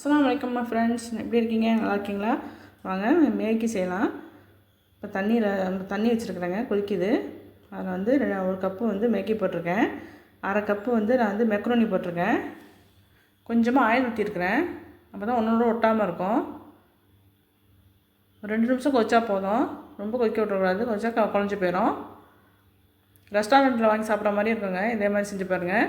அஸ்லாம் வலைக்கம் ஃப்ரெண்ட்ஸ். எப்படி இருக்கீங்க? நல்லா இருக்கீங்களா? வாங்க மேகி செய்யலாம். இப்போ தண்ணியில் தண்ணி வச்சுருக்குறேங்க கொதிக்குது. அதில் வந்து ஒரு கப்பு வந்து மேகி போட்டிருக்கேன். அரை கப்பு வந்து நான் வந்து மெக்ரோனி போட்டிருக்கேன். கொஞ்சமாக ஆயில் ஊற்றிருக்கிறேன் அப்போ தான் ஒன்றோட ஒட்டாமல் இருக்கும். ரெண்டு நிமிஷம் கொச்சா போதும். ரொம்ப கொதிக்க விட்றக்கூடாது கொதிச்சா க- குழஞ்சி போயிடும் ரெஸ்டாரண்ட்டில் வாங்கி சாப்பிட்ற மாதிரி இருக்குங்க. இதே மாதிரி செஞ்சு பாருங்கள்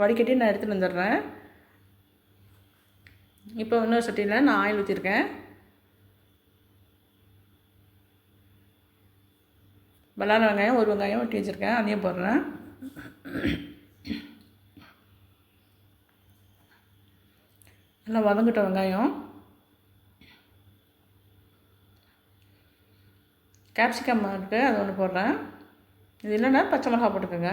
வடிகட்டி நான் எடுத்துகிட்டு வந்துடுறேன். இப்போ இன்னொரு சட்டியில் நான் ஆயில் ஊற்றிருக்கேன் பல்லான வெங்காயம் ஒரு வெங்காயம் வெட்டி வச்சுருக்கேன். அதையும் போடுறேன். நல்லா வதங்கிட்ட வெங்காயம். கேப்சிகம் இருக்குது அது ஒன்று போடுறேன். இது இல்லைன்னா பச்சை மிளகா போட்டுக்கோங்க.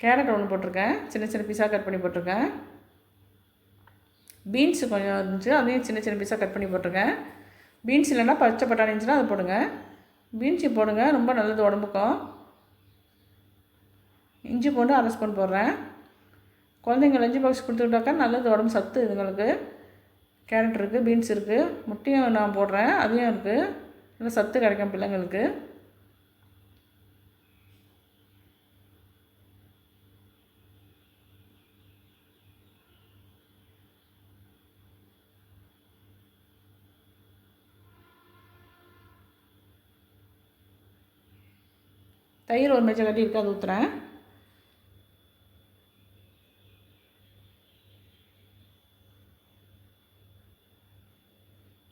கேரட் ஒன்று போட்டிருக்கேன். சின்ன சின்ன பீஸாக கட் பண்ணி போட்டிருக்கேன். பீன்ஸ் கொஞ்சம் இருந்துச்சு அதையும் சின்ன சின்ன பீஸாக கட் பண்ணி போட்டிருக்கேன். பீன்ஸ் இல்லைன்னா பச்சை பட்டாணி இருந்துச்சுன்னா அதை போடுங்க. பீன்ஸு போடுங்க ரொம்ப நல்லது உடம்புக்கும். இஞ்சி பூண்டு அரை ஸ்பூன் போடுறேன். குழந்தைங்க லஞ்சு பாக்ஸ் கொடுத்துக்கிட்டாக்கா நல்லது உடம்பு சத்து இதுங்களுக்கு. கேரட் இருக்குது பீன்ஸ் இருக்குது முட்டையும் நான் போடுறேன் அதையும் இருக்குது நல்லா சத்து கிடைக்கும் பிள்ளைங்களுக்கு. தயிர் ஒரு மேய்ச்சல் கட்டி இருக்கு அது ஊற்றுறேன்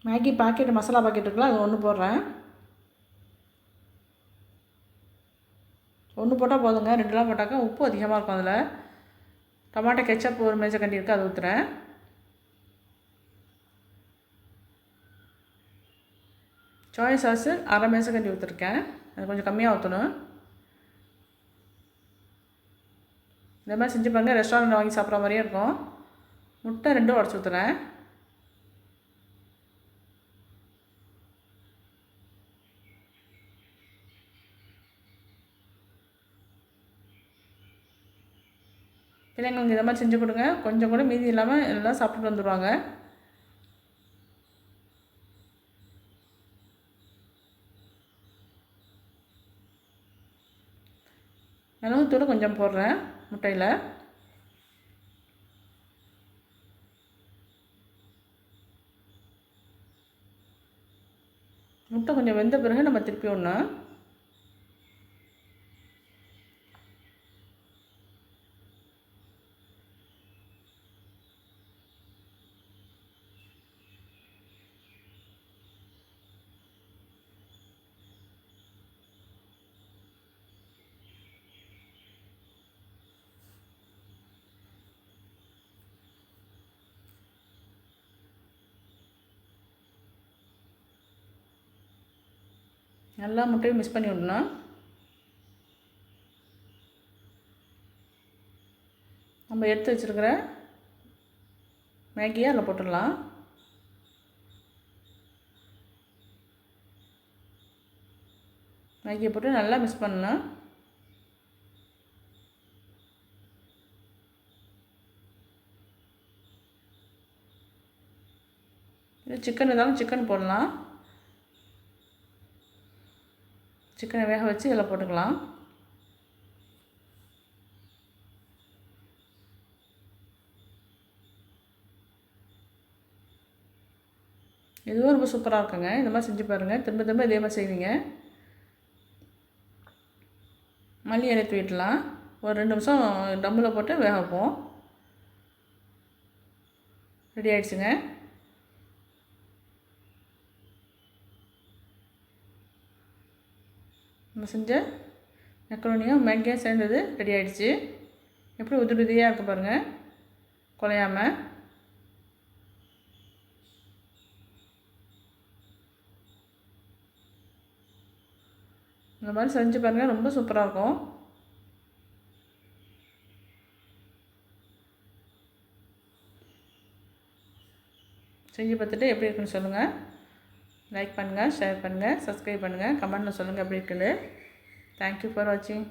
மேகி பாக்கெட் மசாலா பாக்கெட் இருக்குல்ல அது ஒன்று போடுறேன். ஒன்று போட்டால் போதுங்க ரெண்டுலாம் போட்டாக்கா உப்பு அதிகமாக இருக்கும் அதில். டொமாட்டோ கெச்சப் ஒரு மேஜை கட்டி இருக்கு அது ஊற்றுறேன் சோயா சாஸு அரை மேய்ச்சல் கண்டி ஊற்றிருக்கேன் அது கொஞ்சம் கம்மியாக ஊற்றணும் இந்த மாதிரி செஞ்சு பாருங்கள் ரெஸ்டாரண்ட்டில் வாங்கி சாப்பிட்ற மாதிரியே இருக்கும். முட்டை ரெண்டும் உடச்சி ஊற்றுறேன் பிள்ளைங்களுக்கு இதை மாதிரி செஞ்சு கொடுங்க. கொஞ்சம் கூட மீதி இல்லாமல் எல்லாம் சாப்பிட்டுட்டு வந்துடுவாங்க மிளகுத்தூள் கொஞ்சம் போடுறேன். முட்டையில். முட்டை கொஞ்சம் வெந்த பிறகு நம்ம திருப்பி ஒன்று எல்லா முட்டையும் மிக்ஸ் பண்ணி விடணும். நம்ம எடுத்து வச்சுருக்கிற மேகியை அதில் போட்டுடலாம். மேகியை போட்டு நல்லா மிக்ஸ் பண்ணணும். இது சிக்கன் இருந்தாலும் சிக்கன் போடலாம். சிக்கனை வேக வச்சு இதில் போட்டுக்கலாம். இதுவும் ரொம்ப சூப்பராக இருக்குங்க. இந்த மாதிரி செஞ்சு பாருங்கள் திரும்ப திரும்ப இதே மாதிரி செய்வீங்க. மல்லி எடுத்து தூவிடலாம். ஒரு ரெண்டு நிமிஷம் டம்மில் போட்டு வேக வைப்போம். ரெடி ஆகிடுச்சுங்க நம்ம செஞ்ச மெக்கரோனியும் மேகியும் சேர்ந்தது ரெடி ஆகிடுச்சு எப்படி உதிரி உதிரியாக இருக்கு பாருங்கள் குலையாமல் இந்த மாதிரி செஞ்சு பாருங்கள் ரொம்ப சூப்பராக இருக்கும். செஞ்சு பார்த்துட்டு எப்படி இருக்குன்னு சொல்லுங்கள் லைக் பண்ணுங்கள் ஷேர் பண்ணுங்கள் சப்ஸ்கிரைப் பண்ணுங்கள் கமெண்ட்டில் சொல்லுங்கள் எப்படி இருக்குன்னு. தேங்க்யூ ஃபார் வாட்சிங்